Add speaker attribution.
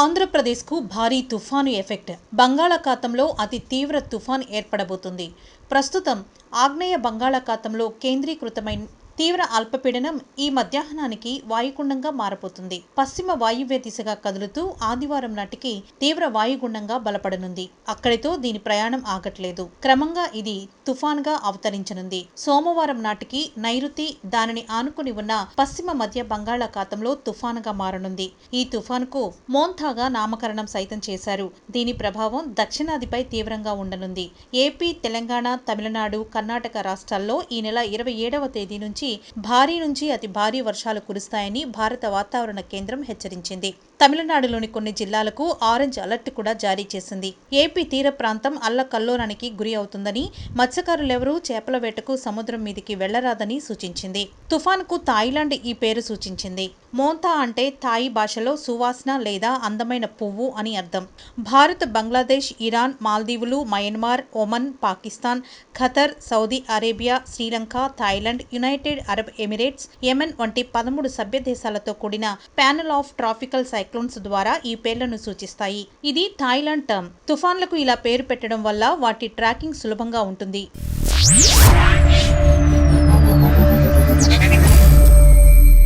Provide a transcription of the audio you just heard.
Speaker 1: ఆంధ్రప్రదేశ్కు భారీ తుఫాను ఎఫెక్ట్. బంగాళాఖాతంలో అతి తీవ్ర తుఫాన్ ఏర్పడబోతుంది. ప్రస్తుతం ఆగ్నేయ బంగాళాఖాతంలో కేంద్రీకృతమైన తీవ్ర అల్పపీడనం ఈ మధ్యాహ్నానికి వాయుగుండంగా మారబోతుంది. పశ్చిమ వాయువ్య దిశగా కదులుతూ ఆదివారం నాటికి తీవ్ర వాయుగుండంగా బలపడనుంది. అక్కడితో దీని ప్రయాణం ఆగట్లేదు. క్రమంగా ఇది తుఫాన్గా అవతరించనుంది. సోమవారం నాటికి నైరుతి దానిని ఆనుకుని ఉన్న పశ్చిమ మధ్య బంగాళాఖాతంలో తుఫానుగా మారనుంది. ఈ తుఫాన్కు మోంథాగా నామకరణం సైతం చేశారు. దీని ప్రభావం దక్షిణాదిపై తీవ్రంగా ఉండనుంది. ఏపీ తెలంగాణ తమిళనాడు కర్ణాటక రాష్ట్రాల్లో ఈ నెల ఇరవై ఏడవ తేదీ నుంచి భారీ నుంచి అతి భారీ వర్షాలు కురుస్తాయని భారత వాతావరణ కేంద్రం హెచ్చరించింది. తమిళనాడులోని కొన్ని జిల్లాలకు ఆరెంజ్ అలర్ట్ కూడా జారీ చేసింది. ఏపీ తీర ప్రాంతం అల్లకల్లోలానికి గురి అవుతుందని మత్స్యకారులెవరూ చేపల వేటకు సముద్రం మీదికి వెళ్ళరాదని సూచించింది. తుఫాన్కు థాయిలాండ్ ఈ పేరు సూచించింది. మోంతా అంటే థాయి భాషలో సువాసన లేదా అందమైన పువ్వు అని అర్థం. Bharat Bangladesh Iran మాల్దీవులు Myanmar Oman Pakistan Qatar Saudi Arabia Sri Lanka Thailand United Arab Emirates Yemen వంటి పదమూడు సభ్య దేశాలతో కూడిన ప్యానెల్ ఆఫ్ ట్రాఫికల్ సైక్లోన్స్ ద్వారా ఈ పేర్లను సూచిస్తాయి. ఇది థాయిలాండ్ టర్మ్. తుఫాన్లకు ఇలా పేరు పెట్టడం వల్ల వాటి ట్రాకింగ్ సులభంగా ఉంటుంది.